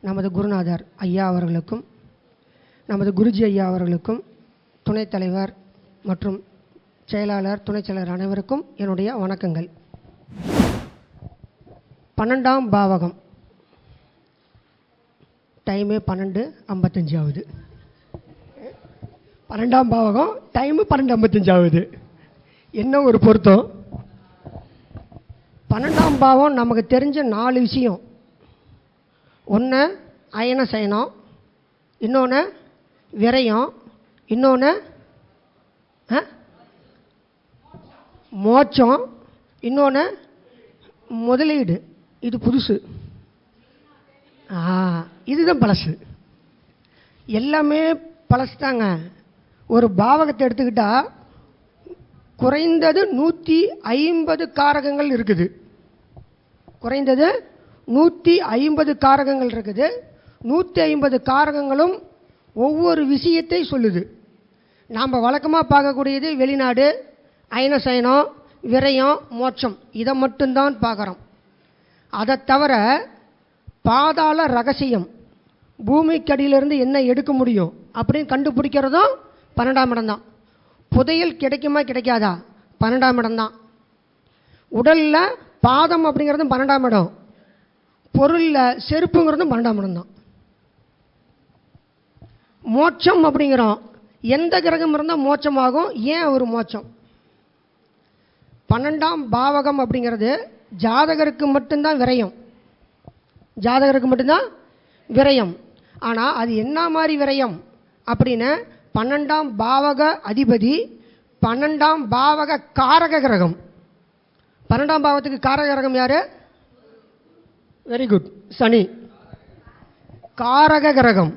நமது குருநாதர் ஐயா அவர்களுக்கும் நமது குருஜி ஐயா அவர்களுக்கும் துணைத் தலைவர் மற்றும் செயலாளர் துணைச் செயலாளர் அனைவருக்கும் என்னுடைய வணக்கங்கள். பன்னெண்டாம் பாவகம். டைமு பன்னெண்டு ஐம்பத்தஞ்சு ஆகுது பன்னெண்டாம் பாவகம் டைமு பன்னெண்டு ஐம்பத்தஞ்சு ஆகுது என்ன ஒரு பொருத்தம்? பன்னெண்டாம் பாவம் நமக்கு தெரிஞ்ச நாலு விஷயம். ஒன்று அயன சயனம் இன்னொன்று விரயம் இன்னொன்று மோட்சம் இன்னொன்று முதலீடு. இது புதுசு. இதுதான் பழசு. எல்லாமே பழசு தாங்க ஒரு பாவகத்தை எடுத்துக்கிட்டா குறைந்தது நூற்றி ஐம்பது காரகங்கள் இருக்குது. குறைந்தது நூற்றி ஐம்பது காரகங்கள் இருக்குது. நூற்றி ஐம்பது காரகங்களும் ஒவ்வொரு விஷயத்தை சொல்லுது. நாம் வழக்கமாக பார்க்கக்கூடியது வெளிநாடு அயனசயனம் விரயம் மோட்சம். இதை மட்டும்தான் பார்க்குறோம். அதை தவிர பாதாள ரகசியம் பூமிக்கடியிலிருந்து என்ன எடுக்க முடியும் அப்படின்னு கண்டுபிடிக்கிறதும் பன்னெண்டாம் இடம்தான் புதையல் கிடைக்குமா கிடைக்காதா? பன்னெண்டாம் இடம்தான் உடலில் பாதம் அப்படிங்கிறதும் பன்னெண்டாம் இடம். பொருளில் செருப்புங்கிறதும் பன்னெண்டாம் இடம் தான் மோட்சம் அப்படிங்கிறோம். எந்த கிரகம் இருந்தால் மோட்சமாகும் ஏன் ஒரு மோட்சம்? பன்னெண்டாம் பாவகம் அப்படிங்கிறது ஜாதகருக்கு மட்டும்தான் விரயம். ஜாதகருக்கு மட்டும்தான் விரயம். ஆனால் அது என்ன மாதிரி விரயம் அப்படின்னு பன்னெண்டாம் பாவக அதிபதி பன்னெண்டாம் பாவக காரக கிரகம். பன்னெண்டாம் பாவத்துக்கு காரக கிரகம் யார்? வெரி குட் சனி காரக கிரகம்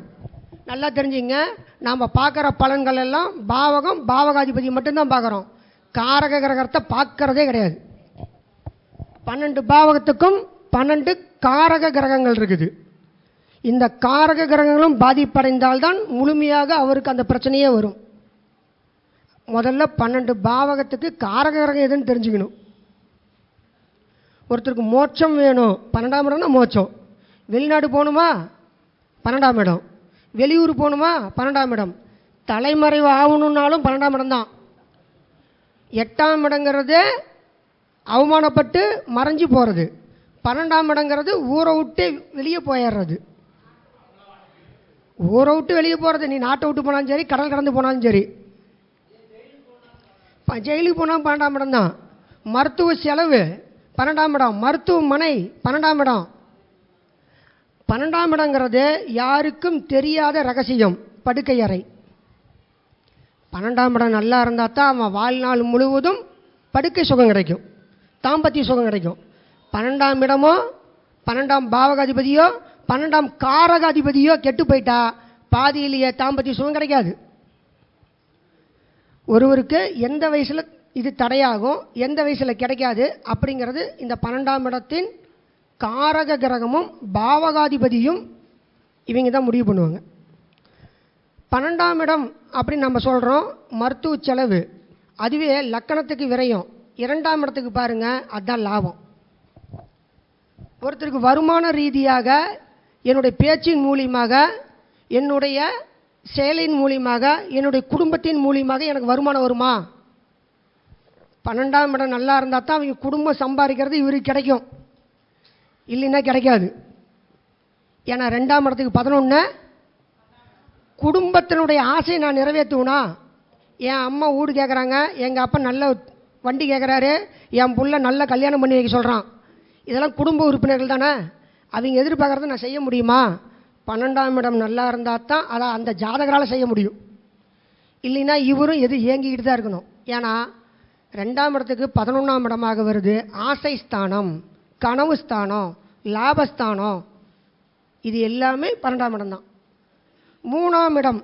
நல்லா தெரிஞ்சுங்க. நாம் பார்க்குற பலன்கள் எல்லாம் பாவகம் பாவகாதிபதி மட்டும்தான் பார்க்குறோம். காரக கிரகத்தை பார்க்கறதே கிடையாது. பன்னெண்டு பாவகத்துக்கும் பன்னெண்டு காரக கிரகங்கள் இருக்குது. இந்த காரக கிரகங்களும் பாதிப்படைந்தால்தான் முழுமையாக அவருக்கு அந்த பிரச்சனையே வரும். முதல்ல பன்னெண்டு பாவகத்துக்கு காரக கிரகம் எதுன்னு தெரிஞ்சுக்கணும். ஒருத்தருக்கு மோட்சம் வேணும். பன்னெண்டாம் இடம்னா மோட்சம். வெளிநாடு போகணுமா? பன்னெண்டாம் இடம். வெளியூர் போகணுமா? பன்னெண்டாம் இடம். தலைமறைவு ஆகணுன்னாலும் பன்னெண்டாம் இடம் தான். எட்டாம் இடங்கிறது அவமானப்பட்டு மறைஞ்சு போகிறது பன்னெண்டாம் இடங்கிறது ஊரை விட்டு வெளியே போயிடுறது. ஊரை விட்டு வெளியே போகிறது நீ நாட்டை விட்டு போனாலும் சரி கடல் கடந்து போனாலும் சரி. இப்போ ஜெயிலுக்கு போனால் பன்னெண்டாம் இடம் தான். மருத்துவ செலவு பன்னெண்டாம் இடம் மருத்துவமனை பன்னெண்டாம் இடம். பன்னெண்டாம் இடங்கிறது யாருக்கும் தெரியாத ரகசியம் படுக்கை அறை. பன்னெண்டாம் இடம் நல்லா இருந்தால் தான் அவன் வாழ்நாள் முழுவதும் படுக்கை சுகம் கிடைக்கும் தாம்பத்திய சுகம் கிடைக்கும். பன்னெண்டாம் இடமோ பன்னெண்டாம் பாவகாதிபதியோ பன்னெண்டாம் காரகாதிபதியோ கெட்டு போயிட்டா பாதியிலேயே தாம்பத்திய சுகம் கிடைக்காது. ஒருவருக்கு எந்த வயசில் இது தடையாகும். எந்த வயசில் கிடைக்காது? அப்படிங்கிறது இந்த பன்னெண்டாம் இடத்தின் காரக கிரகமும் பாவகாதிபதியும் இவங்க தான் முடிவு பண்ணுவாங்க. பன்னெண்டாம் இடம் அப்படின்னு நம்ம சொல்கிறோம் மருத்துவ செலவு. அதுவே லக்கணத்துக்கு விரையும். இரண்டாம் இடத்துக்கு பாருங்கள் அதுதான் லாபம். ஒருத்தருக்கு வருமான ரீதியாக என்னுடைய பேச்சின் மூலியமாக என்னுடைய செயலின் மூலியமாக என்னுடைய குடும்பத்தின் மூலியமாக எனக்கு வருமானம் வருமா? பன்னெண்டாம் இடம் நல்லா இருந்தால் தான் அவங்க குடும்பம் சம்பாதிக்கிறது இவருக்கு கிடைக்கும். இல்லைன்னா கிடைக்காது. ஏன்னா ரெண்டாம் இடத்துக்கு பதினொன்று குடும்பத்தினுடைய ஆசையை நான் நிறைவேற்றுவனா? என் அம்மா வீடு கேட்குறாங்க எங்கள் அப்பா நல்ல வண்டி கேட்குறாரு என் புள்ள நல்ல கல்யாணம் பண்ணி வைக்க சொல்கிறான் இதெல்லாம் குடும்ப உறுப்பினர்கள் தானே? அவங்க எதிர்பார்க்குறத நான் செய்ய முடியுமா? பன்னெண்டாம் இடம் நல்லா இருந்தால் தான் அதை அந்த ஜாதகரால் செய்ய முடியும். இல்லைன்னா இவரும் எது ஏங்கிக்கிட்டு தான் இருக்கணும். ஏன்னா ரெண்டாம் இடத்துக்கு பதினொன்றாம் இடமாக வருது. ஆசை ஸ்தானம் கனவு ஸ்தானம் லாபஸ்தானம். இது எல்லாமே பன்னெண்டாம் இடம் தான். மூணாம் இடம்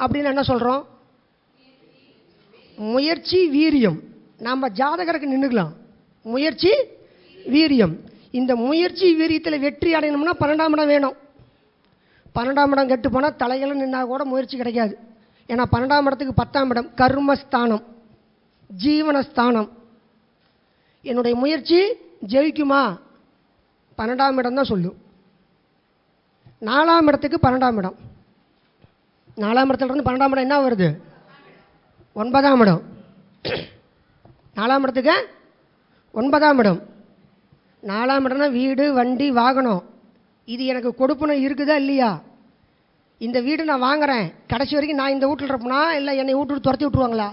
அப்படின்னு என்ன சொல்கிறோம் முயற்சி வீரியம். நாம் ஜாதகருக்கு நின்றுக்கலாம் முயற்சி வீரியம். இந்த முயற்சி வீரியத்தில் வெற்றி அடையணும்னா பன்னெண்டாம் இடம் வேணும். பன்னெண்டாம் இடம் கெட்டு போனால் தலைகளும் நின்னா கூட முயற்சி கிடைக்காது. ஏன்னா பன்னெண்டாம் இடத்துக்கு பத்தாம் இடம் கர்மஸ்தானம். ஜீவனஸ்தானம். என்னுடைய முயற்சி ஜெயிக்குமா? பன்னெண்டாம் இடம் தான் சொல்லும் நாலாம் இடத்துக்கு பன்னெண்டாம் இடம். நாலாம் இடத்துல இருந்து பன்னெண்டாம் இடம் என்ன வருது? ஒன்பதாம் இடம். நாலாம் இடத்துக்கு ஒன்பதாம் இடம். நாலாம் இடம்னா வீடு வண்டி வாகனம். இது எனக்கு கொடுப்பணும் இருக்குதா இல்லையா? இந்த வீடு நான் வாங்குறேன். கடைசி வரைக்கும் நான் இந்த வீட்டில் இருப்பேனா? இல்லை என்னை வீட்டு துரத்தி விட்ருவாங்களா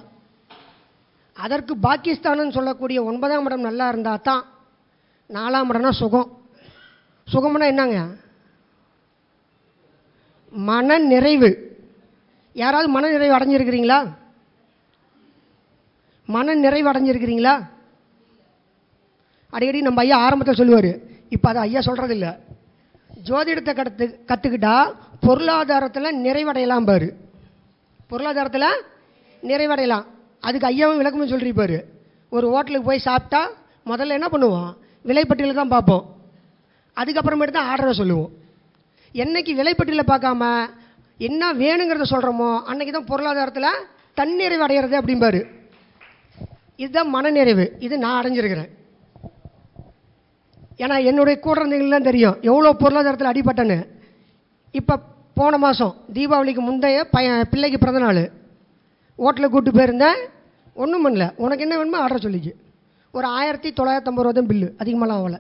அதற்கு பாகிஸ்தானுன்னு சொல்லக்கூடிய ஒன்பதாம் இடம் நல்லா இருந்தால் தான் நாலாம் இடம்னா சுகம். சுகம்னா என்னங்க? மன நிறைவு யாராவது மன நிறைவு அடைஞ்சிருக்கிறீங்களா? மன நிறைவு அடைஞ்சிருக்கிறீங்களா? அடிக்கடி நம்ம ஐயா ஆரம்பத்தில் சொல்லுவார். இப்போ அதை ஐயா சொல்கிறது இல்லை ஜோதிடத்தை கற்று கற்றுக்கிட்டா பொருளாதாரத்தில் நிறைவடையலாம் பாரு. பொருளாதாரத்தில் நிறைவடையலாம். அதுக்கு ஐயாவும் விளக்கமும் சொல்லியிருப்பார் ஒரு ஹோட்டலுக்கு போய் சாப்பிட்டா முதல்ல என்ன பண்ணுவோம்? விலைப்பட்டியலை தான் பார்ப்போம். அதுக்கப்புறமேட்டு தான் ஆர்டரை சொல்லுவோம். என்னைக்கு விலைப்பட்டியலை பார்க்காம என்ன வேணுங்கிறத சொல்கிறோமோ அன்னைக்கு தான் பொருளாதாரத்தில் தன்னிறைவு அடைகிறது அப்படிம்பாரு. இதுதான் மனநிறைவு. இது நான் அடைஞ்சிருக்கிறேன். ஏன்னா என்னுடைய கூட இருந்தவங்களுக்குலாம் தெரியும். எவ்வளோ பொருளாதாரத்தில் அடிபட்டேன்னு. இப்போ போன மாதம் தீபாவளிக்கு முந்தைய பையன் பிள்ளைக்கு பிறந்தநாள் ஹோட்டலுக்கு கூப்பிட்டு போயிருந்தேன் ஒன்றும் பண்ணல. உனக்கு என்ன வேணுமோ ஆர்டர் சொல்லிக்கு. ஒரு ஆயிரத்தி தொள்ளாயிரத்தம்பது ரூபா தான் பில்லு அதிகமாகலாம் ஆகலை.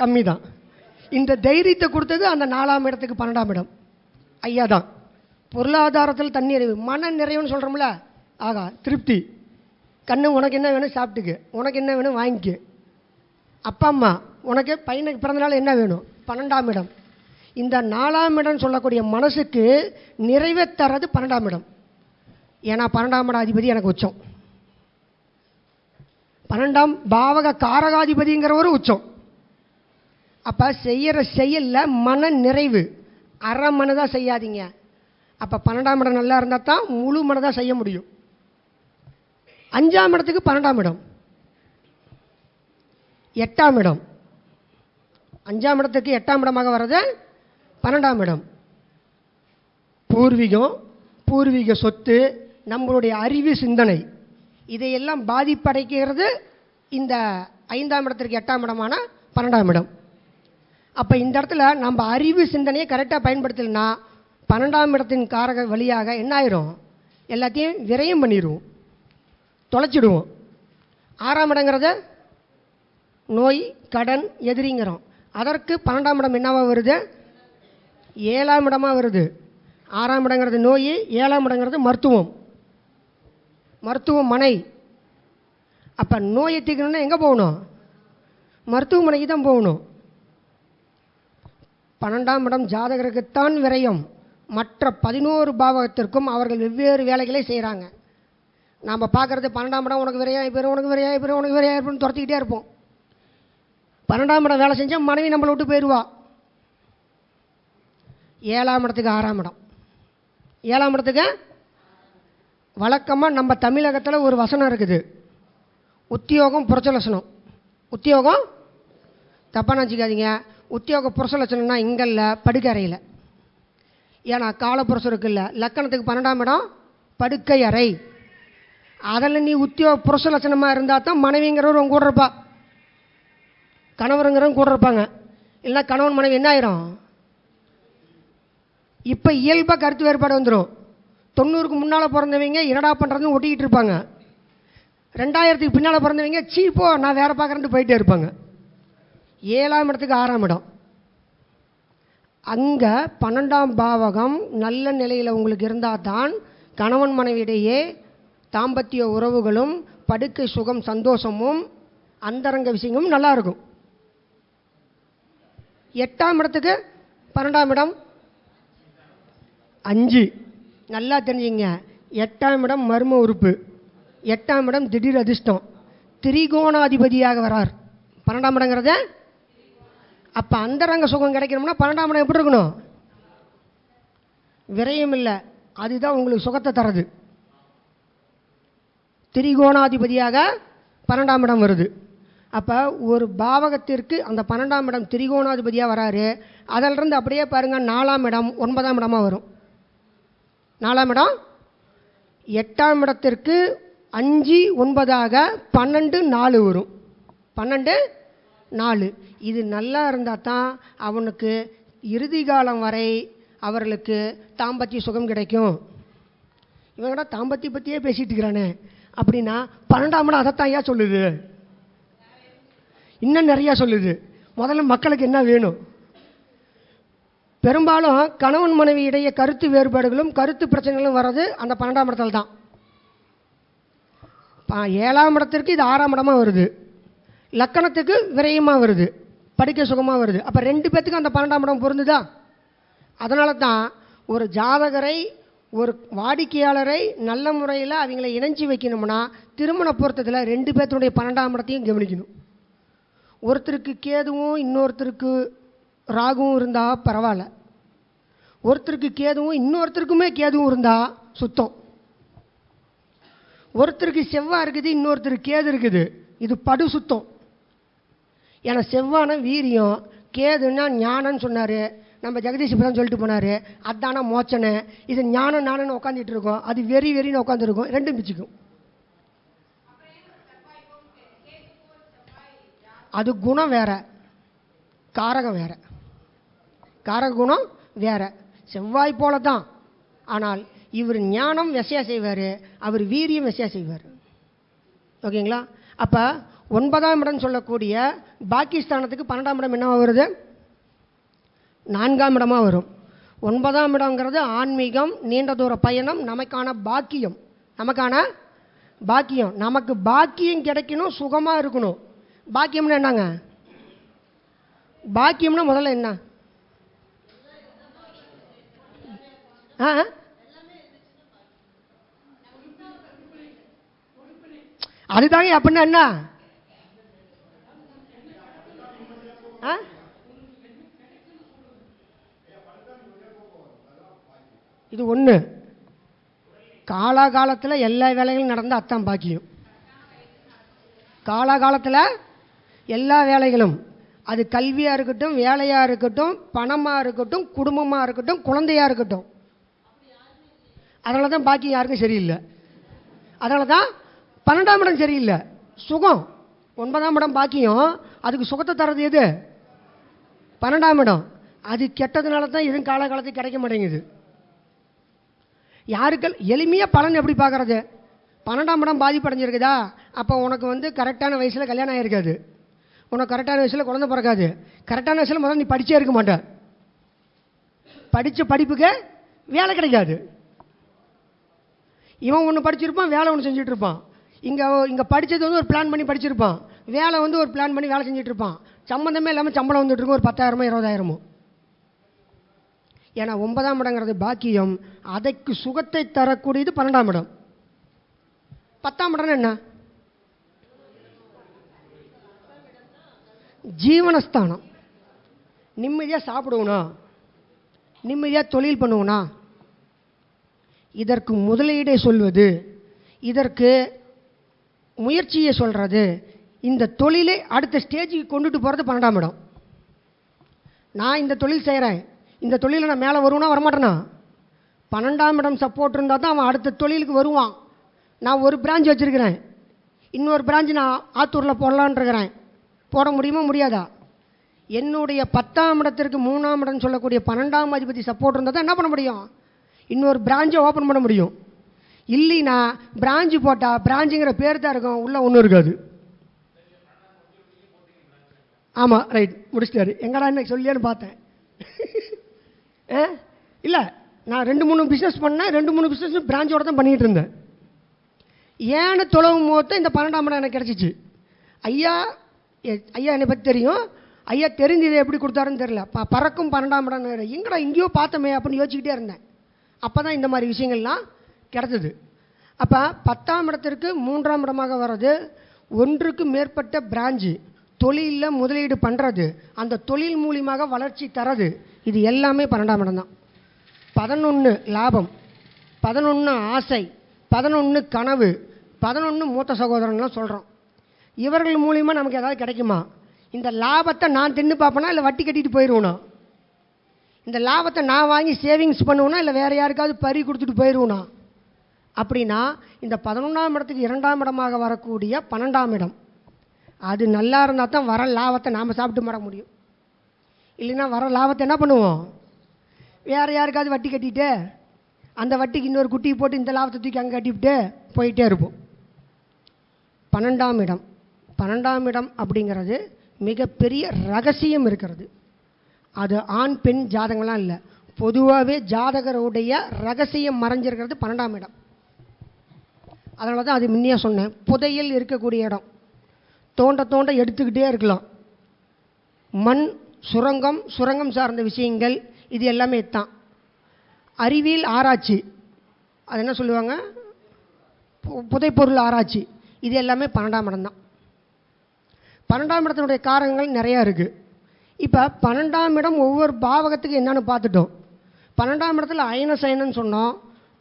கம்மி தான் இந்த தைரியத்தை கொடுத்தது அந்த நாலாம் இடத்துக்கு பன்னெண்டாம் இடம். ஐயா தான். பொருளாதாரத்தில் தண்ணி அறிவு மன நிறைவுன்னு சொல்கிறோம்ல ஆகா திருப்தி. கண்ணு உனக்கு என்ன வேணும் சாப்பிட்டுக்கு. உனக்கு என்ன வேணும் வாங்கிக்க. அப்பா அம்மா உனக்கு பையனுக்கு பிறந்தநாள் என்ன வேணும்? பன்னெண்டாம் இடம். இந்த நாலாம் இடம் சொல்லக்கூடிய மனசுக்கு நிறைவை தர்றது பன்னெண்டாம் இடம். ஏன்னா பன்னெண்டாம் இடம் எனக்கு உச்சம். பன்னெண்டாம் பாவக காரகாதிபதிங்கிறவரும் உச்சம். அப்போ செய்கிற செயலில் மன நிறைவு. அரை மனதாக செய்யாதீங்க. அப்போ பன்னெண்டாம் இடம் நல்லா இருந்தால் தான் முழு மனதாக செய்ய முடியும். அஞ்சாம் இடத்துக்கு பன்னெண்டாம் இடம். எட்டாம் இடம். அஞ்சாம் இடத்துக்கு எட்டாம் இடமாக வர்றது பன்னெண்டாம் இடம். பூர்வீகம் பூர்வீக சொத்து நம்மளுடைய அறிவு சிந்தனை. இதையெல்லாம் பாதிப்படைக்கிறது இந்த ஐந்தாம் இடத்திற்கு எட்டாம் இடமான பன்னெண்டாம் இடம். அப்போ இந்த இடத்துல நம்ம அறிவு சிந்தனையை கரெக்டாக பயன்படுத்தலைன்னா பன்னெண்டாம் இடத்தின் காரக வழியாக என்ன ஆயிரும்? எல்லாத்தையும் விரயம் பண்ணிடுவோம் தொலைச்சிடுவோம். ஆறாம் இடங்கிறத நோய் கடன் எதிரிங்கிறோம். அதற்கு பன்னெண்டாம் இடம் என்னவாக வருது? ஏழாம் இடமாக வருது. ஆறாம் இடங்கிறது நோய் ஏழாம் இடங்கிறது மருத்துவம். மருத்துவமனை. அப்போ நோயை தீர்க்கணும்னா எங்கே போகணும்? மருத்துவமனைக்கு தான் போகணும். பன்னெண்டாம் இடம் ஜாதகருக்குத்தான் விரயம். மற்ற பதினோரு பாவகத்திற்கும் அவர்கள் வெவ்வேறு வேலைகளை செய்கிறாங்க நாம் பார்க்குறது பன்னெண்டாம் இடம் உனக்கு விரையாகி போயிடும் உனக்கு விரையாகி போயிடும் உனக்கு விரையாகி போயிடும் துரத்திக்கிட்டே இருப்போம். பன்னெண்டாம் இடம் வேலை செஞ்சால் மனைவி நம்மளை விட்டு போயிடுவா ஏழாம் இடத்துக்கு ஆறாம் இடம். ஏழாம் இடத்துக்கு வழக்கமாக நம்ம தமிழகத்தில் ஒரு வசனம் இருக்குது. உத்தியோகம் புரட்சலட்சணம் உத்தியோகம்? தப்பாக நினச்சிக்காதீங்க. உத்தியோக புரட்சலட்சணம்னா இங்கே இல்லை படுக்கறையில் ஏன்னா காலப்புருஷம் இருக்குல்ல லக்கணத்துக்கு பன்னெண்டாம் இடம் படுக்கை அறை அதில் நீ உத்தியோக புரசலட்சணமாக இருந்தால் தான் மனைவிங்கிறவர் உங்க கூட இருப்பா. கணவருங்கிறவங்க கூட இருப்பாங்க. இல்லைன்னா கணவன் மனைவி என்ன ஆயிரும்? இப்போ இயல்பாக கருத்து வேறுபாடு வந்துடும் தொண்ணூறுக்கு முன்னால் பிறந்தவங்க என்னடா பண்ணுறதுன்னு ஒட்டிக்கிட்டு இருப்பாங்க. ரெண்டாயிரத்துக்கு பின்னால் பிறந்தவங்க சீப்போ நான் வேறு பார்க்குறேன்ட்டு போயிட்டே இருப்பாங்க. ஏழாம் இடத்துக்கு ஆறாம் இடம். அங்கே பன்னெண்டாம் பாவகம் நல்ல நிலையில் உங்களுக்கு இருந்தால் தான் கணவன் மனைவியிடையே தாம்பத்திய உறவுகளும் படுக்கை சுகம் சந்தோஷமும் அந்தரங்க விஷயங்களும் நல்லாயிருக்கும் எட்டாம் இடத்துக்கு பன்னெண்டாம் இடம். அஞ்சு. நல்லா தெரிஞ்சுங்க. எட்டாம் இடம் மர்ம உறுப்பு. எட்டாம் இடம் திடீர் அதிர்ஷ்டம். திரிகோணாதிபதியாக வரார். பன்னெண்டாம் இடங்கிறத? அப்போ அந்தரங்க சுகம் கிடைக்கணும்னா பன்னெண்டாம் இடம் எப்படி இருக்கணும்? விரயம் இல்லை. அதுதான் உங்களுக்கு சுகத்தை தரது. திரிகோணாதிபதியாக பன்னெண்டாம் இடம் வருது. அப்போ ஒரு பாவகத்திற்கு அந்த பன்னெண்டாம் இடம் திரிகோணாதிபதியாக வராரு. அதிலிருந்து அப்படியே பாருங்கள் நாலாம் இடம் ஒன்பதாம் இடமாக வரும். நாலாம் இடம். எட்டாம் இடத்திற்கு அஞ்சு ஒன்பதாக பன்னெண்டு நாலு வரும். பன்னெண்டு நாலு. இது நல்லா இருந்தால் தான் அவனுக்கு இறுதி காலம் வரை அவர்களுக்கு தாம்பத்திய சுகம் கிடைக்கும். இவங்கடா தாம்பத்திய பற்றியே பேசிகிட்டு இருக்கிறானே. அப்படின்னா பன்னெண்டாம் இடம் அதைத்தான் ஏன் சொல்லுது? இன்னும் நிறையா சொல்லுது. முதல்ல மக்களுக்கு என்ன வேணும்? பெரும்பாலும் கணவன் மனைவி இடையே கருத்து வேறுபாடுகளும் கருத்து பிரச்சனைகளும் வர்றது அந்த பன்னெண்டாம் இடத்துல தான். ஏழாம் இடத்திற்கு இது ஆறாம் இடமாக வருது. லக்கணத்துக்கு விரயமாக வருது. படிக்க சுகமாக வருது. அப்போ ரெண்டு பேத்துக்கும் அந்த பன்னெண்டாம் இடம் பொருந்துதா? அதனால தான் ஒரு ஜாதகரை ஒரு வாடிக்கையாளரை நல்ல முறையில் அவங்கள இணைஞ்சி வைக்கணும்னா திருமண பொருத்தத்தில் ரெண்டு பேர்த்துடைய பன்னெண்டாம் இடத்தையும் கவனிக்கணும். ஒருத்தருக்கு கேதுவும் இன்னொருத்தருக்கு ராகுவும் இருந்தால் பரவாயில்ல. ஒருத்தருக்கு கேதுவும் இன்னொருத்தருக்குமே கேதுவும் இருந்தால் சுத்தம். ஒருத்தருக்கு செவ்வாய் இருக்குது இன்னொருத்தருக்கு கேது இருக்குது. இது படு சுத்தம். ஏன்னா செவ்வான வீரியம் கேதுன்னா ஞானம்னு சொன்னார். நம்ம ஜெகதீஷ் இப்பதான் சொல்லிட்டு போனார். அதான மோச்சனை இது ஞானம் ஞானம்னு உட்காந்துட்டு இருக்கோம். அது வெறி வெறின்னு உட்காந்துருக்கும் ரெண்டும் பிச்சுக்கும். அது குணம் வேற. காரகம் வேற. காரக குணம் வேற. செவ்வாய் போல தான் ஆனால் இவர் ஞானம் வெசையா செய்வார் அவர் வீரியம் வெசையா செய்வார். ஓகேங்களா? அப்போ ஒன்பதாம் இடம் சொல்லக்கூடிய பாகிஸ்தானத்துக்கு பன்னெண்டாம் இடம் என்னவா வருது? நான்காம் இடமாக வரும். ஒன்பதாம் இடங்கிறது ஆன்மீகம் நீண்ட தூர பயணம் நமக்கான பாக்கியம். நமக்கான பாக்கியம். நமக்கு பாக்கியம் கிடைக்கணும் சுகமாக இருக்கணும். பாக்கியம்னா என்னங்க? பாக்கியம்னா முதல்ல என்ன? ஆ? அதுதாங்க அப்படின்னா என்ன? ஆ? இது ஒன்று காலாகாலத்தில் எல்லா வேலைகளும் நடந்தால் அத்தான் பாக்கியம். காலாகாலத்தில் எல்லா வேலைகளும். அது கல்வியாக இருக்கட்டும் வேலையாக இருக்கட்டும் பணமாக இருக்கட்டும் குடும்பமாக இருக்கட்டும் குழந்தையாக இருக்கட்டும். அதனால தான் பாக்கி யாருக்கும் சரியில்லை. அதனால தான் பன்னெண்டாம் இடம் சரியில்லை. சுகம். ஒன்பதாம் இடம் பாக்கியம். அதுக்கு சுகத்தை தர்றது எது? பன்னெண்டாம் இடம். அது கெட்டதுனால தான் எதுவும் காலகாலத்துக்கு கிடைக்க மாட்டேங்குது. யாருக்கு எளிமையாக பலன் எப்படி பார்க்கறது? பன்னெண்டாம் இடம் பாதிப்படைஞ்சிருக்குதா? அப்போ உனக்கு வந்து கரெக்டான வயசில் கல்யாணம் ஆகிருக்காது உனக்கு கரெக்டான வயசில் குழந்தை பிறக்காது. கரெக்டான வயசில் முதல்ல நீ படிச்சே இருக்க மாட்டேன் படித்த படிப்புக்கு வேலை கிடைக்காது. இவன் ஒன்று படிச்சிருப்பான் வேலை ஒன்று செஞ்சுட்டு இருப்பான் இங்கே இங்கே படித்தது வந்து ஒரு பிளான் பண்ணி படிச்சிருப்பான். வேலை வந்து ஒரு பிளான் பண்ணி வேலை செஞ்சுட்டு இருப்பான் சம்மந்தமே இல்லாமல் சம்பளம் வந்துட்டு இருக்கும் ஒரு பத்தாயிரமோ இருபதாயிரமோ. ஏன்னா ஒன்பதாம் இடங்கிறது பாக்கியம் அதைக்கு சுகத்தை தரக்கூடியது பன்னெண்டாம் இடம். பத்தாம் இடம் என்ன? ஜீவனஸ்தானம். நிம்மதியாக சாப்பிடுவோனா நிம்மதியாக தொழில் பண்ணுவோனா இதற்கு முதலீடை சொல்வது இதற்கு முயற்சியை சொல்கிறது இந்த தொழிலை அடுத்த ஸ்டேஜுக்கு கொண்டுட்டு போகிறது பன்னெண்டாம் இடம். நான் இந்த தொழில் செய்கிறேன் இந்த தொழிலில் நான் மேலே வருவேனா வரமாட்டேனா? பன்னெண்டாம் இடம் சப்போர்ட் இருந்தால் தான் அவன் அடுத்த தொழிலுக்கு வருவான். நான் ஒரு பிரான்ச் வச்சுருக்கிறேன். இன்னொரு பிரான்ச் நான் ஆத்தூரில் போடலான்ட்ருக்கிறேன் போட முடியுமா முடியாதா? என்னுடைய பத்தாம் இடத்திற்கு மூணாம் இடம் சொல்லக்கூடிய பன்னெண்டாம் அதிபதி சப்போர்ட் இருந்தால் தான் என்ன பண்ண முடியும்? இன்னொரு பிரான்ச்சை ஓப்பன் பண்ண முடியும். இல்லைன்னா பிராஞ்சு போட்டால் பிரான்ச்சுங்கிற பேர் தான் இருக்கும். உள்ளே ஒன்றும் இருக்காது. ஆமாம் ரைட் முடிச்சிட்டாரு. எங்கடா என்ன சொல்லியான்னு பார்த்தேன். ஆ இல்லை நான் ரெண்டு மூணு பிஸ்னஸ் பண்ணேன். ரெண்டு மூணு பிஸ்னஸ் பிரான்ச்சோட தான் பண்ணிகிட்டு இருந்தேன். ஏன்னு தொலைவும் போது இந்த பன்னெண்டாம் இடம் எனக்கு கிடச்சிச்சு. ஐயா எ- ஐயா என்னை பற்றி தெரியும். ஐயா தெரிஞ்சது எப்படி கொடுத்தாருன்னு தெரியல. ப பறக்கும் பன்னெண்டாம் இடம். எங்கடா இங்கேயோ பார்த்தோமே அப்படின்னு யோசிச்சுக்கிட்டே இருந்தேன். அப்போ தான் இந்த மாதிரி விஷயங்கள்லாம் கிடச்சிது. அப்போ பத்தாம் இடத்திற்கு மூன்றாம் இடமாக வர்றது ஒன்றுக்கு மேற்பட்ட பிரான்ச்சு தொழிலில் முதலீடு பண்ணுறது அந்த தொழில் மூலியமாக வளர்ச்சி தரது. இது எல்லாமே பன்னெண்டாம் இடம் தான். பதினொன்று லாபம் பதினொன்று ஆசை பதினொன்று கனவு பதினொன்று மூத்த சகோதரன்லாம் சொல்கிறோம் இவர்கள் மூலிமா நமக்கு ஏதாவது கிடைக்குமா? இந்த லாபத்தை நான் தின்னு பார்ப்பேனா இல்லை வட்டி கட்டிட்டு போயிடுவேனா இந்த லாபத்தை நான் வாங்கி சேவிங்ஸ் பண்ணுவேனா இல்லை வேறு யாருக்காவது பறி கொடுத்துட்டு போயிடுவேனா அப்படின்னா இந்த பதினொன்றாம் இடத்துக்கு இரண்டாம் இடமாக வரக்கூடிய பன்னெண்டாம் இடம். அது நல்லா இருந்தால் தான் வர லாபத்தை நாம் சாப்பிட்டு மாற முடியும். இல்லைன்னா வர லாபத்தை என்ன பண்ணுவோம்? வேறு யாருக்காவது வட்டி கட்டிட்டு அந்த வட்டிக்கு இன்னொரு குட்டி போட்டு இந்த லாபத்தை தூக்கி அங்கே கட்டிவிட்டு போயிட்டே இருப்போம். பன்னெண்டாம் இடம். பன்னெண்டாம் இடம் அப்படிங்கிறது மிகப்பெரிய ரகசியம் இருக்கிறது. அது ஆண் பெண் ஜாதகம்லாம் இல்லை. பொதுவாகவே ஜாதகருடைய ரகசியம் மறைஞ்சிருக்கிறது பன்னெண்டாம் இடம். அதனால தான் அது முன்னையே சொன்னேன். புதையல் இருக்கக்கூடிய இடம். தோண்ட தோண்ட எடுத்துக்கிட்டே இருக்கலாம். மண் சுரங்கம் சுரங்கம் சார்ந்த விஷயங்கள் இது எல்லாமே தான் அறிவியல் ஆராய்ச்சி. அது என்ன சொல்லுவாங்க? பு- புதைப்பொருள் ஆராய்ச்சி. இது எல்லாமே பன்னெண்டாம் இடம் தான். பன்னெண்டாம் இடத்தினுடைய காரணங்கள் நிறையா இருக்குது இப்போ பன்னெண்டாம் இடம் ஒவ்வொரு பாவகத்துக்கு என்னென்னு பார்த்துட்டோம். பன்னெண்டாம் இடத்துல அயன சயனன்னு சொன்னோம்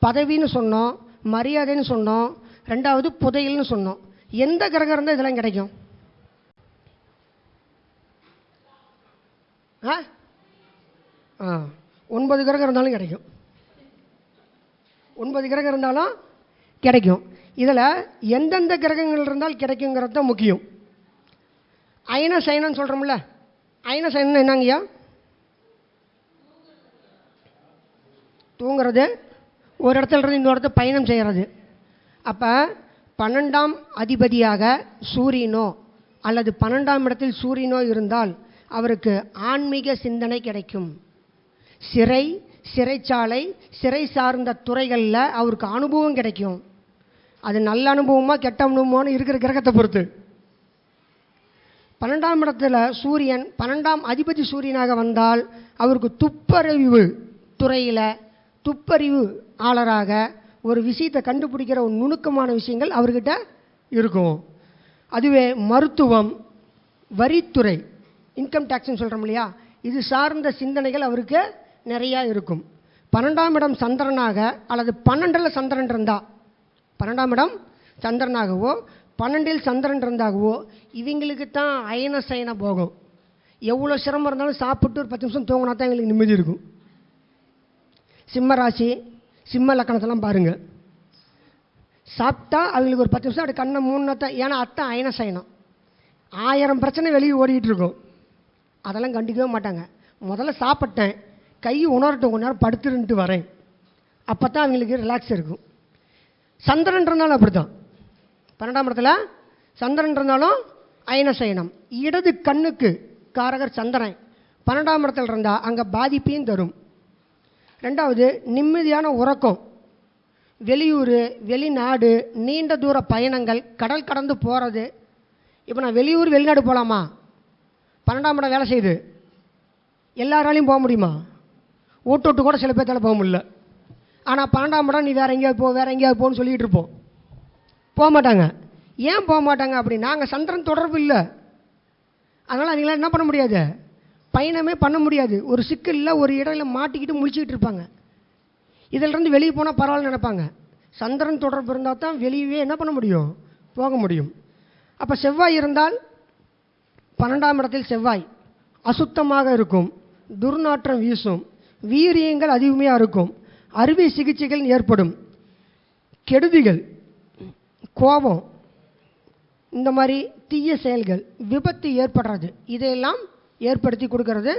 பதவின்னு சொன்னோம் மரியாதைன்னு சொன்னோம் ரெண்டாவது புதையல்னு சொன்னோம். எந்த கிரகம் இருந்தால் இதெல்லாம் கிடைக்கும்? ஆ? ஆ ஒன்பது கிரகம் இருந்தாலும் கிடைக்கும். ஒன்பது கிரகம் இருந்தாலும் கிடைக்கும். இதில் எந்தெந்த கிரகங்கள் இருந்தால் கிடைக்குங்கிறது தான் முக்கியம். அயன சைனன்னு சொல்கிறோம்ல அயன சயனம் என்னங்கய்யா? தூங்குறது ஒரு இடத்துல இருந்து இன்னொரு இடத்துல பயணம் செய்கிறது அப்போ பன்னெண்டாம் அதிபதியாக சூரியனோ அல்லது பன்னெண்டாம் இடத்தில் சூரியனோ இருந்தால் அவருக்கு ஆன்மீக சிந்தனை கிடைக்கும். சிறை சிறைச்சாலை சிறை சார்ந்த துறைகளில் அவருக்கு அனுபவம் கிடைக்கும். அது நல்ல அனுபவமாக கெட்ட அனுபவமானு இருக்கிற கிரகத்தை பொறுத்து. பன்னெண்டாம் இடத்துல சூரியன் பன்னெண்டாம் அதிபதி சூரியனாக வந்தால் அவருக்கு துப்பறிவு துறையில் துப்பறிவு ஆளராக ஒரு விஷயத்தை கண்டுபிடிக்கிற ஒரு நுணுக்கமான விஷயங்கள் அவர்கிட்ட இருக்கும். அதுவே மருத்துவம் வரித்துறை இன்கம் டேக்ஸ்னு சொல்கிறோம் இல்லையா? இது சார்ந்த சிந்தனைகள் அவருக்கு நிறையா இருக்கும். பன்னெண்டாம் இடம் சந்திரனாக அல்லது பன்னெண்டில் சந்திரன் இருந்தா பன்னெண்டாம் இடம் சந்திரனாகவோ பன்னெண்டில் சந்திரன் இருந்தாகவோ இவங்களுக்கு தான் அயன சயன போகும். எவ்வளோ சிரமம் இருந்தாலும் சாப்பிட்டு ஒரு பத்து நிமிஷம் தூங்கினா தான் எங்களுக்கு நிம்மதி இருக்கும். சிம்ம ராசி சிம்ம லக்கணத்தெல்லாம் பாருங்கள் சாப்பிட்டா அவங்களுக்கு ஒரு பத்து நிமிஷம் அப்படி கண்ணை மூணு தான் ஏன்னா அத்தான் அயன சயனம். ஆயிரம் பிரச்சனை வெளியே ஓடிக்கிட்டு இருக்கும். அதெல்லாம் கண்டுக்கவே மாட்டாங்க. முதல்ல சாப்பிட்டேன் கை உணரட்டும் கொஞ்ச நேரம் படுத்துருன்ட்டு வரேன். அப்போ தான் அவங்களுக்கு ரிலாக்ஸ் இருக்கும். சந்திரன் அப்படி தான் பன்னெண்டாம் இடத்துல சந்திரன் இருந்தாலும் அயன சயனம். இடது கண்ணுக்கு காரகர் சந்திரன். பன்னெண்டாம் இடத்துல இருந்தால் அங்கே பாதிப்பையும் தரும். ரெண்டாவது நிம்மதியான உறக்கம். வெளியூர் வெளிநாடு நீண்ட தூர பயணங்கள் கடல் கடந்து போகிறது இப்போ நான் வெளியூர் வெளிநாடு போகலாமா பன்னெண்டாம் இடம் வேலை செய்யுது. எல்லாராலையும் போக முடியுமா? ஓட்டு விட்டு கூட சில பேர்த்தால போக முடியல. ஆனால் பன்னெண்டாம் இடம் நீ வேறு எங்கேயாவது போ வேறு எங்கேயாவது போன்னு சொல்லிகிட்டு இருப்போம். போக மாட்டாங்க ஏன் போக மாட்டாங்க அப்படின்னா அங்கே சந்திரன் தொடர்பு இல்லை. அதனால் அவங்களாம் என்ன பண்ண முடியாது? பயணமே பண்ண முடியாது. ஒரு சிக்கலில் ஒரு இடையில மாட்டிக்கிட்டு முழிச்சிக்கிட்டு இருப்பாங்க. இதிலிருந்து வெளியே போனால் பரவாயில்ல நினைப்பாங்க. சந்திரன் தொடர்பு இருந்தால் தான் வெளியவே என்ன பண்ண முடியும்? போக முடியும். அப்போ செவ்வாய் இருந்தால் பன்னெண்டாம் இடத்தில் செவ்வாய் அசுத்தமாக இருக்கும். துர்நாற்றம் வீசும். வீரியங்கள் அதிகமாக இருக்கும் அறுவை சிகிச்சைகள் ஏற்படும். கெடுதிகள் கோபம். இந்த மாதிரி தீய செயல்கள் விபத்து ஏற்படுறது இதையெல்லாம் ஏற்படுத்தி கொடுக்கறது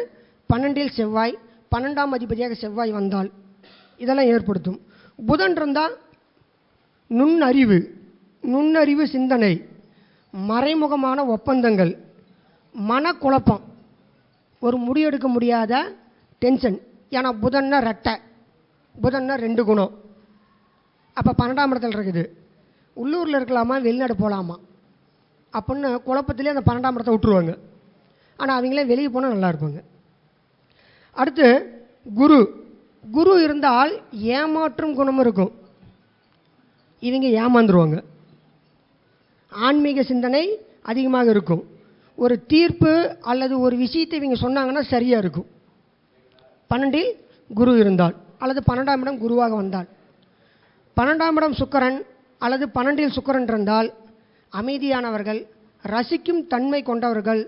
பன்னெண்டில் செவ்வாய் பன்னெண்டாம் அதிபதியாக செவ்வாய் வந்தால் இதெல்லாம் ஏற்படுத்தும். புதன் இருந்தால் நுண்ணறிவு நுண்ணறிவு சிந்தனை மறைமுகமான ஒப்பந்தங்கள் மனக்குழப்பம். ஒரு முடிவெடுக்க முடியாத டென்ஷன். ஏன்னா புதன்னா ரெட்டை புதன்னா ரெண்டு குணம். அப்போ பன்னெண்டாம் இடத்துல இருக்குது. உள்ளூரில் இருக்கலாமா வெளிநாடு போகலாமா அப்படின்னு குழப்பத்திலே அந்த பன்னெண்டாம் இடத்த விட்டுருவாங்க. ஆனால் அவங்களே வெளியே போனால் நல்லா இருப்பாங்க அடுத்து குரு. குரு இருந்தால் ஏமாற்றும் குணமும் இருக்கும். இவங்க ஏமாந்துருவாங்க. ஆன்மீக சிந்தனை அதிகமாக இருக்கும். ஒரு தீர்ப்பு அல்லது ஒரு விஷயத்தை இவங்க சொன்னாங்கன்னா சரியாக இருக்கும். பன்னெண்டில் குரு இருந்தால் அல்லது பன்னெண்டாம் இடம் குருவாக வந்தால். பன்னெண்டாம் இடம் சுக்கரன் அல்லது பன்னெண்டில் சுக்கரன் இருந்தால் அமைதியானவர்கள் ரசிக்கும் தன்மை கொண்டவர்கள்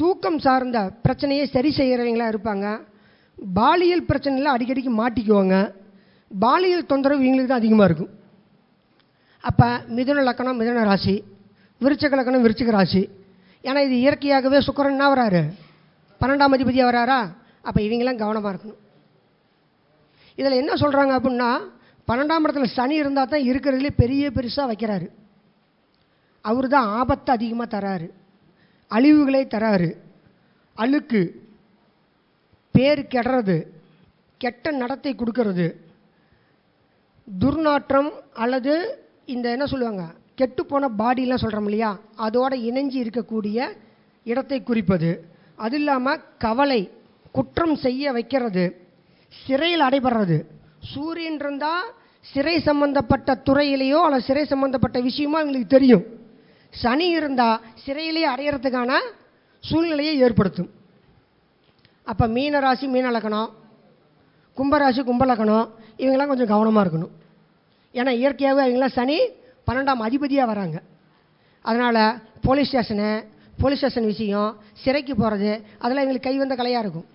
தூக்கம் சார்ந்த பிரச்சனையை சரி செய்கிறவங்களா இருப்பாங்க. பாலியல் பிரச்சனையில் அடிக்கடிக்கு மாட்டிக்குவாங்க. பாலியல் தொந்தரவு இவங்களுக்கு தான் அதிகமாக இருக்கும். அப்போ மிதுன லக்கணம் மிதுன ராசி விருச்சக லக்கணம் விருச்சிக ராசி. ஏன்னா இது இயற்கையாகவே சுக்கரன்னா என்ன வராரு. பன்னெண்டாம் அதிபதியாக வராரா? அப்போ இவங்கெல்லாம் கவனமாக இருக்கணும். இதில் என்ன சொல்கிறாங்க அப்படின்னா பன்னெண்டாம் இடத்துல சனி இருந்தால் தான் இருக்கிறதுலே பெரிய பெருசாக வைக்கிறாரு. அவர் தான் ஆபத்தை அதிகமாக தராரு. அழிவுகளை தராரு. அழுக்கு பேர் கெடுறது கெட்ட நடத்தை கொடுக்கறது துர்நாற்றம் அல்லது இந்த என்ன சொல்லுவாங்க கெட்டுப்போன பாடிலாம் சொல்கிறோம் இல்லையா அதோட இணைஞ்சு இருக்கக்கூடிய இடத்தை குறிப்பது. அது இல்லாமல் கவலை குற்றம் செய்ய வைக்கிறது சிறையில் அடைபடுறது. சூரியன் இருந்தால் சிறை சம்பந்தப்பட்ட துறையிலேயோ அல்லது சிறை சம்பந்தப்பட்ட விஷயமோ அவங்களுக்கு தெரியும். சனி இருந்தால் சிறையிலேயே அடையிறதுக்கான சூழ்நிலையை ஏற்படுத்தும். அப்போ மீன ராசி மீன லக்கணம் கும்பராசி கும்பலக்கணம் இவங்கெல்லாம் கொஞ்சம் கவனமாக இருக்கணும். ஏன்னா இயற்கையாகவே அவங்களாம் சனி பன்னெண்டாம் அதிபதியாக வராங்க. அதனால் போலீஸ் ஸ்டேஷனு போலீஸ் ஸ்டேஷன் விஷயம் சிறைக்கு போகிறது அதெல்லாம் எங்களுக்கு கை வந்த கலையாக இருக்கும்.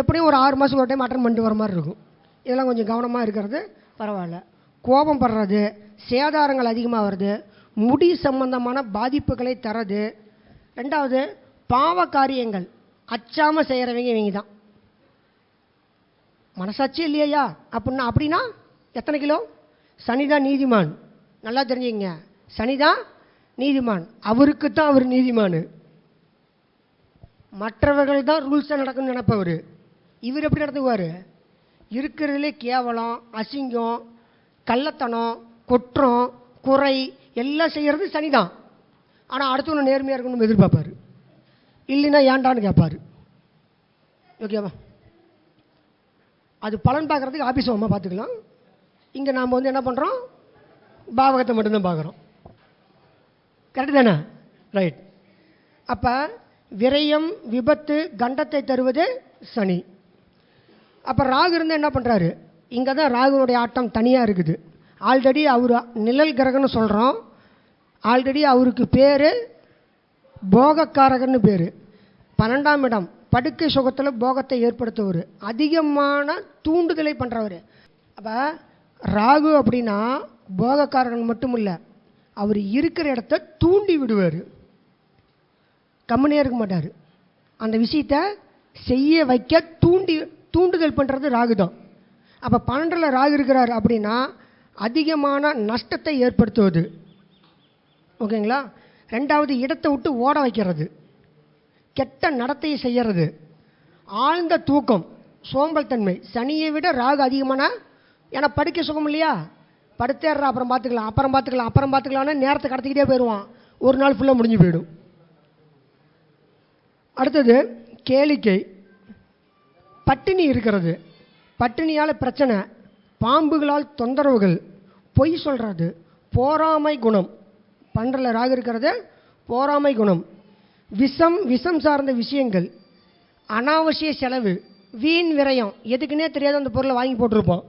எப்படியும் ஒரு ஆறு மாதம் ஒரு டைம் அட்டன் பண்ணிட்டு வர மாதிரி இருக்கும். இதெல்லாம் கொஞ்சம் கவனமாக இருக்கிறது பரவாயில்ல. கோபம் படுறது சேதாரங்கள் அதிகமாக வருது முடி சம்பந்தமான பாதிப்புகளை தரது ரெண்டாவது பாவ காரியங்கள் அச்சாமல் செய்கிறவங்க இவங்க தான். மனசாட்சி இல்லையா? அப்படின்னா அப்படின்னா எத்தனை கிலோ? சனிதான் நீதிமான். நல்லா தெரிஞ்சுங்க சனிதான் நீதிமான். அவருக்கு தான் அவர் நீதிமான். மற்றவர்கள் தான் ரூல்ஸாக நடக்கும்னு நினைப்பவர். இவர் எப்படி நடத்துக்குவார் இருக்கிறதுலே கேவலம் அசிங்கம் கள்ளத்தனம் குற்றம் குறை எல்லாம் செய்கிறது சனிதான். ஆனால் அடுத்தவங்க நேர்மையாக இருக்கணும்னு எதிர்பார்ப்பார். இல்லைன்னா ஏன்டான்னு கேட்பார். ஓகேவா அது பலன் பார்க்குறதுக்கு ஆஃபீஸ் அம்மா பார்த்துக்கலாம். இங்கே நாம் வந்து என்ன பண்ணுறோம் பாவகத்தை மட்டும்தான் பார்க்குறோம். கரெக்டு தானே? ரைட் அப்போ விரயம் விபத்து கண்டத்தை தருவது சனி. அப்போ ராகு இருந்தால் என்ன பண்ணுறாரு இங்கே தான் ராகுனுடைய ஆட்டம் தனியாக இருக்குது. ஆல்ரெடி அவர் நிழல் கிரகன்னு சொல்கிறோம் ஆல்ரெடி அவருக்கு பேர் போகக்காரகன்னு பேர். பன்னெண்டாம் இடம் படுக்கை சுகத்தில் போகத்தை ஏற்படுத்துவர் அதிகமான தூண்டுதலை பண்ணுறவர் அப்போ ராகு அப்படின்னா போகக்காரகன் மட்டும் இல்லை அவர் இருக்கிற இடத்த தூண்டி விடுவார். கம்முனே இருக்க மாட்டார். அந்த விஷயத்தை செய்ய வைக்க தூண்டி தூண்டுதல் பண்ணுறது ராகு தான் அப்போ பன்னெண்டில் ராகு இருக்கிறார் அப்படின்னா அதிகமான நஷ்டத்தை ஏற்படுத்துவது. ஓகேங்களா? ரெண்டாவது இடத்தை விட்டு ஓட வைக்கிறது. கெட்ட நடத்தையை செய்கிறது ஆழ்ந்த தூக்கம் சோம்பல் தன்மை. சனியை விட ராகு அதிகமான? ஏன்னா படுக்க சுகம் இல்லையா? படுத்தேடுறா அப்புறம் பார்த்துக்கலாம் அப்புறம் பார்த்துக்கலாம் அப்புறம் பார்த்துக்கலாம்னு நேரத்தை கடத்திக்கிட்டே போயிடுவான் ஒரு நாள் ஃபுல்லாக முடிஞ்சு போயிடும். அடுத்தது கேளிக்கை. பட்டினி இருக்கிறது. பட்டினியால் பிரச்சனை. பாம்புகளால் தொந்தரவுகள். பொய் சொல்கிறது போராமை குணம். பன்றில் ராகு இருக்கிறது. போராமை குணம். விஷம் விஷம் சார்ந்த விஷயங்கள். அனாவசிய செலவு. வீண் விரயம். எதுக்குன்னே தெரியாத அந்த பொருளை வாங்கி போட்டிருப்போம்.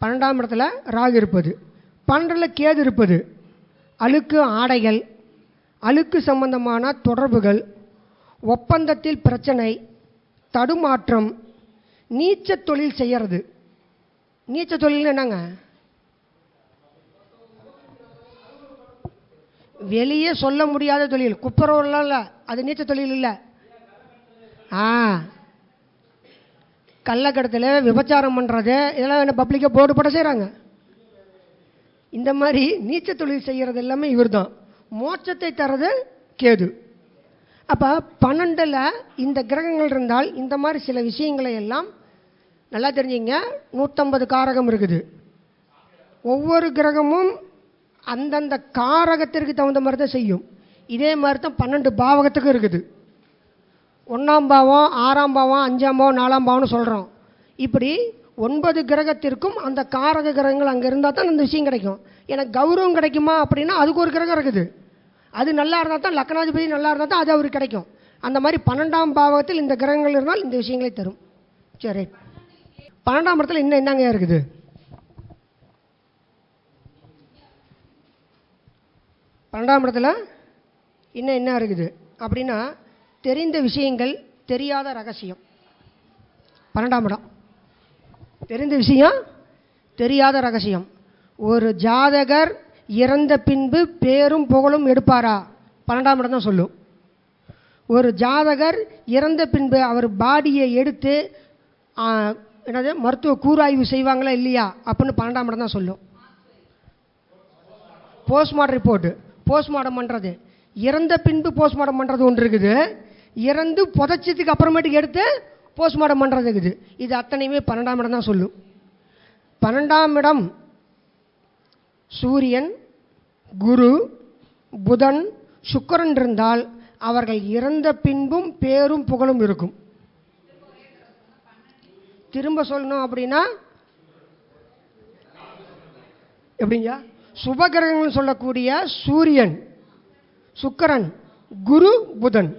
பன்னெண்டாம் இடத்துல ராகு இருப்பது. பன்னெண்டில் கேது இருப்பது. அழுக்கு ஆடைகள். அழுக்கு சம்பந்தமான தொடர்புகள். ஒப்பந்தத்தில் பிரச்சனை. தடுமாற்றம் நீச்ச தொழில் செய்கிறது நீச்ச தொழில்னு என்னங்க? வெளியே சொல்ல முடியாத தொழில். குப்புறவெல்லாம் இல்லை. அது நீச்ச தொழில் இல்லை. ஆ. கள்ளக்கடத்தில் விபச்சாரம் பண்ணுறது இதெல்லாம் என்ன பப்ளிக்காக போர்டு போட செய்கிறாங்க இந்த மாதிரி நீச்ச தொழில் செய்கிறது எல்லாமே இவர் தான் மோட்சத்தை தர்றது கேது. அப்போ பன்னெண்டில் இந்த கிரகங்கள் இருந்தால் இந்த மாதிரி சில விஷயங்களை எல்லாம் நல்லா தெரிஞ்சுங்க. நூற்றம்பது காரகம் இருக்குது. ஒவ்வொரு கிரகமும் அந்தந்த காரகத்திற்கு தகுந்த மாதிரி தான் செய்யும். இதே மாதிரி தான் பன்னெண்டு பாவகத்துக்கும் இருக்குது. ஒன்றாம் பாவம் ஆறாம் பாவம் அஞ்சாம் பாவம் நாலாம் பாவம்னு சொல்கிறோம் இப்படி ஒன்பது கிரகத்திற்கும் அந்த காரக கிரகங்கள் அங்கே இருந்தால் தான் அந்த விஷயம் கிடைக்கும். எனக்கு கௌரவம் கிடைக்குமா அப்படின்னா அதுக்கு ஒரு கிரகம் இருக்குது. அது நல்லா இருந்தால் தான் லக்னாதிபதி நல்லா இருந்தால் தான் அது அவருக்கு கிடைக்கும். அந்த மாதிரி பன்னெண்டாம் பாவகத்தில் இந்த கிரகங்கள் இருந்தால் இந்த விஷயங்களை தரும். சரி பன்னெண்டாம் இடத்துல இன்னும் என்னங்க இருக்குது? பன்னெண்டாம் இடத்துல இன்னும் என்ன இருக்குது? அப்படின்னா தெரிந்த விஷயங்கள் தெரியாத ரகசியம். பன்னெண்டாம் இடம். தெரிந்த விஷயம் தெரியாத ரகசியம். ஒரு ஜாதகர் இறந்த பின்பு பேரும் புகழும் எடுப்பாரா? பன்னெண்டாம் இடம் தான் சொல்லும். ஒரு ஜாதகர் இறந்த பின்பு அவர் பாடியை எடுத்து என்னது மருத்துவ கூராய்வு செய்வாங்களா இல்லையா? அப்படின்னு பன்னெண்டாம் இடம் தான் சொல்லும். போஸ்ட்மார்டம் ரிப்போர்ட்டு போஸ்ட்மார்டம் பண்ணுறது இறந்த பின்பு போஸ்ட்மார்டம் பண்ணுறது ஒன்று இருக்குது. இறந்து புதைச்சதுக்கு அப்புறமேட்டுக்கு எடுத்து போஸ்ட்மார்டம் பண்ணுறது இருக்குது இது அத்தனையுமே பன்னெண்டாம் இடம் தான் சொல்லும். பன்னெண்டாம் இடம் சூரியன் குரு புதன் சுக்கரன் இருந்தால் அவர்கள் இறந்த பின்பும் பேரும் புகழும் இருக்கும். திரும்ப சொல்லணும் அப்படின்னா எப்படிங்க? சுபகிரகங்கள் சொல்லக்கூடிய சூரியன் சுக்கரன் குரு புதன்.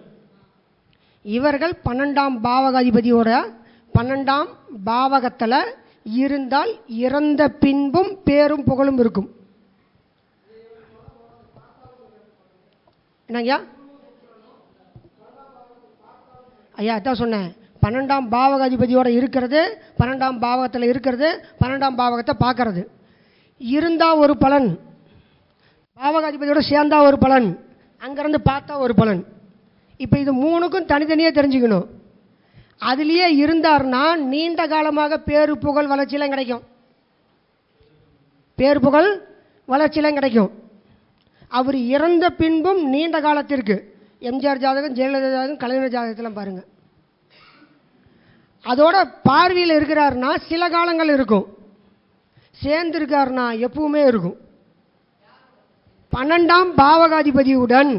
இவர்கள் பன்னெண்டாம் பாவகாதிபதியோட பன்னெண்டாம் பாவகத்தில் இருந்தால் இறந்த பின்பும் பேரும் புகழும் இருக்கும். என்னங்கய்யா? ஐயா அதான் சொன்னேன். பன்னெண்டாம் பாவகாதிபதியோட இருக்கிறது பன்னெண்டாம் பாவகத்தில் இருக்கிறது பன்னெண்டாம் பாவகத்தை பார்க்கறது. இருந்தால் ஒரு பலன். பாவகாதிபதியோட சேர்ந்தா ஒரு பலன். அங்கேருந்து பார்த்தா ஒரு பலன். இப்போ இது மூணுக்கும் தனித்தனியாக தெரிஞ்சுக்கணும். அதுலேயே இருந்தார்னா நீண்ட காலமாக பேரு புகழ் வளர்ச்சியெலாம் கிடைக்கும். பேரு புகழ் வளர்ச்சியெலாம் கிடைக்கும். அவர் இறந்த பின்பும் நீண்ட காலத்திற்கு. எம்ஜிஆர் ஜாதகம் ஜெயலலிதா ஜாதகம் கலைஞர் ஜாதகத்தெல்லாம் பாருங்கள் அதோட பார்வையில் இருக்கிறாருன்னா சில காலங்கள் இருக்கும். சேர்ந்துருக்காருன்னா எப்பவுமே இருக்கும். பன்னெண்டாம் பாவகாதிபதியுடன்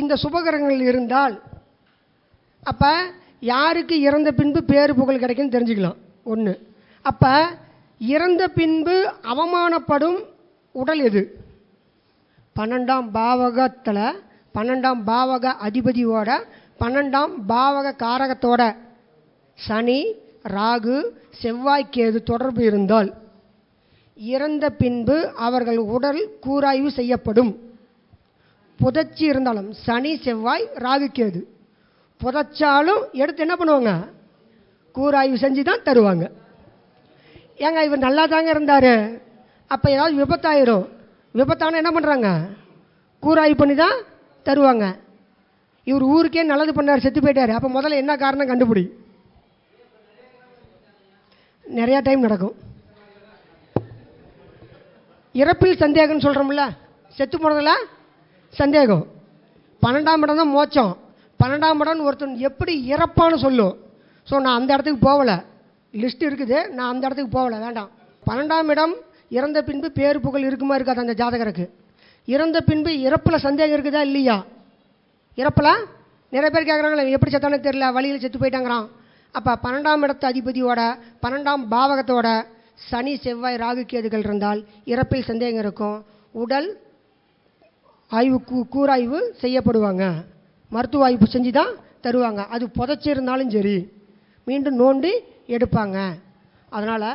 இந்த சுபகரங்கள் இருந்தால் அப்போ யாருக்கு இறந்த பின்பு பேரு புகழ் கிடைக்குன்னு தெரிஞ்சுக்கலாம். ஒன்று அப்போ இறந்த பின்பு அவமானப்படும் உடல் எது? பன்னெண்டாம் பாவகத்தில் பன்னெண்டாம் பாவக அதிபதியோட பன்னெண்டாம் பாவக காரகத்தோட சனி ராகு செவ்வாய் கேது தொடர்பு இருந்தால் இறந்த பின்பு அவர்கள் உடல் கூராய்வு செய்யப்படும். புதச்சி இருந்தாலும் சனி செவ்வாய் ராகுக்கேது புதைச்சாலும் எடுத்து என்ன பண்ணுவாங்க? கூராய்வு செஞ்சு தான் தருவாங்க. ஏங்க இவர் நல்லா தாங்க இருந்தார். அப்போ ஏதாவது விபத்தாயிரும். விபத்தான என்ன பண்ணுறாங்க கூராய்வு பண்ணி தான் தருவாங்க. இவர் ஊருக்கே நல்லது பண்ணார் செத்து போயிட்டார். அப்போ முதல்ல என்ன காரணம் கண்டுபிடி. நிறையா டைம் நடக்கும். இறப்பில் சந்தேகம்னு சொல்கிறோம்ல செத்து போனதில் சந்தேகம். பன்னெண்டாம் இடம் தான் மோச்சம் பன்னெண்டாம் இடம்னு ஒருத்தன் எப்படி இறப்பான்னு சொல்லும் ஸோ நான் அந்த இடத்துக்கு போகலை. லிஸ்ட் இருக்குது. நான் அந்த இடத்துக்கு போகலை. வேண்டாம். பன்னெண்டாம் இடம் இறந்த பின்பு பேரு புகழ் இருக்குமா இருக்காது அந்த ஜாதகருக்கு. இறந்த பின்பு இறப்பில் சந்தேகம் இருக்குதா இல்லையா? இறப்பில்? நிறைய பேர் கேட்குறாங்களே எப்படி செத்தானே தெரியல. வழியில் செத்து போயிட்டாங்கிறான். அப்போ பன்னெண்டாம் இடத்து அதிபதியோட பன்னெண்டாம் பாவகத்தோட சனி செவ்வாய் ராகு கேதுகள் இருந்தால் இறப்பில் சந்தேகம் இருக்கும். உடல் ஆய்வு கூ கூராய்வு செய்யப்படுவாங்க. மருத்துவ ஆய்வு செஞ்சு தான் தருவாங்க. அது புதைச்சிருந்தாலும் சரி மீண்டும் நோண்டி எடுப்பாங்க. அதனால்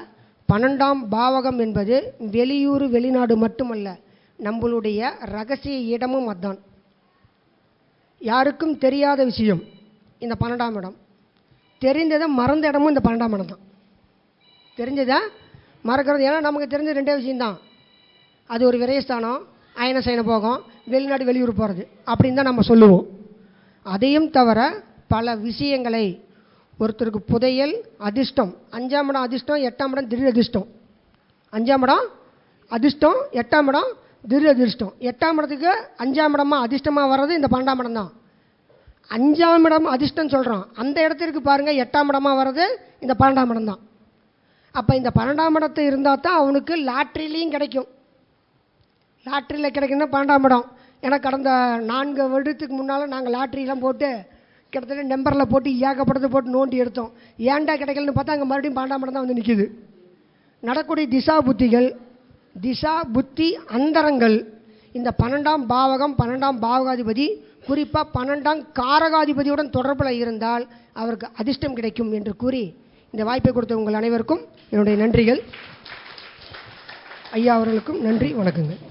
பன்னெண்டாம் பாவகம் என்பது வெளியூர் வெளிநாடு மட்டுமல்ல நம்மளுடைய ரகசிய இடமும் அதான் யாருக்கும் தெரியாத விஷயம் இந்த பன்னெண்டாம் இடம். தெரிந்ததை மறந்த இடமும் இந்த பன்னெண்டாம் இடம் தான். தெரிஞ்சதை மறக்கிறது. ஏன்னா நமக்கு தெரிஞ்ச ரெண்டே விஷயம்தான். அது ஒரு விரயஸ்தானம் அயன சயன போகும் வெளிநாடு வெளியூர் போகிறது அப்படின்னு தான் நம்ம சொல்லுவோம். அதையும் தவிர பல விஷயங்களை. ஒருத்தருக்கு புதையல் அதிர்ஷ்டம். அஞ்சாம் இடம் அதிர்ஷ்டம் எட்டாம் இடம் திடீர் அதிர்ஷ்டம் அஞ்சாம் இடம் அதிர்ஷ்டம் எட்டாம் இடம் திடீர் அதிர்ஷ்டம் எட்டாம் இடத்துக்கு அஞ்சாம் இடமா அதிர்ஷ்டமாக வர்றது இந்த பன்னெண்டாம் இடம் தான். அஞ்சாம் இடம் அதிர்ஷ்டம் சொல்கிறோம் அந்த இடத்திற்கு பாருங்கள் எட்டாம் இடமாக வர்றது இந்த பன்னெண்டாம் இடம் தான். அப்போ இந்த பன்னெண்டாம் இடத்து இருந்தால் தான் அவனுக்கு லாட்ரிலையும் கிடைக்கும். லாட்ரியில் கிடைக்குன்னா பன்னெண்டாம் இடம். ஏன்னா கடந்த நான்கு வருடத்துக்கு முன்னால் நாங்கள் லாட்ரிலாம் போட்டு கிட்டத்தட்ட நம்பரில் போட்டு ஏகப்பட்டதை போட்டு நோண்டி எடுத்தோம். ஏன்டா கிடைக்கலன்னு பார்த்தா அங்கே மறுபடியும் பன்னெண்டாம் தான் வந்து நிற்கிது நடக்கூடிய திசா புத்திகள் திசா புத்தி அந்தரங்கள் இந்த பன்னெண்டாம் பாவகம் பன்னெண்டாம் பாவகாதிபதி குறிப்பாக பன்னெண்டாம் காரகாதிபதியுடன் தொடர்பில் இருந்தால் அவருக்கு அதிர்ஷ்டம் கிடைக்கும் என்று கூறி இந்த வாய்ப்பை கொடுத்த உங்கள் அனைவருக்கும் என்னுடைய நன்றிகள். ஐயா அவர்களுக்கும் நன்றி வணக்கங்கள்.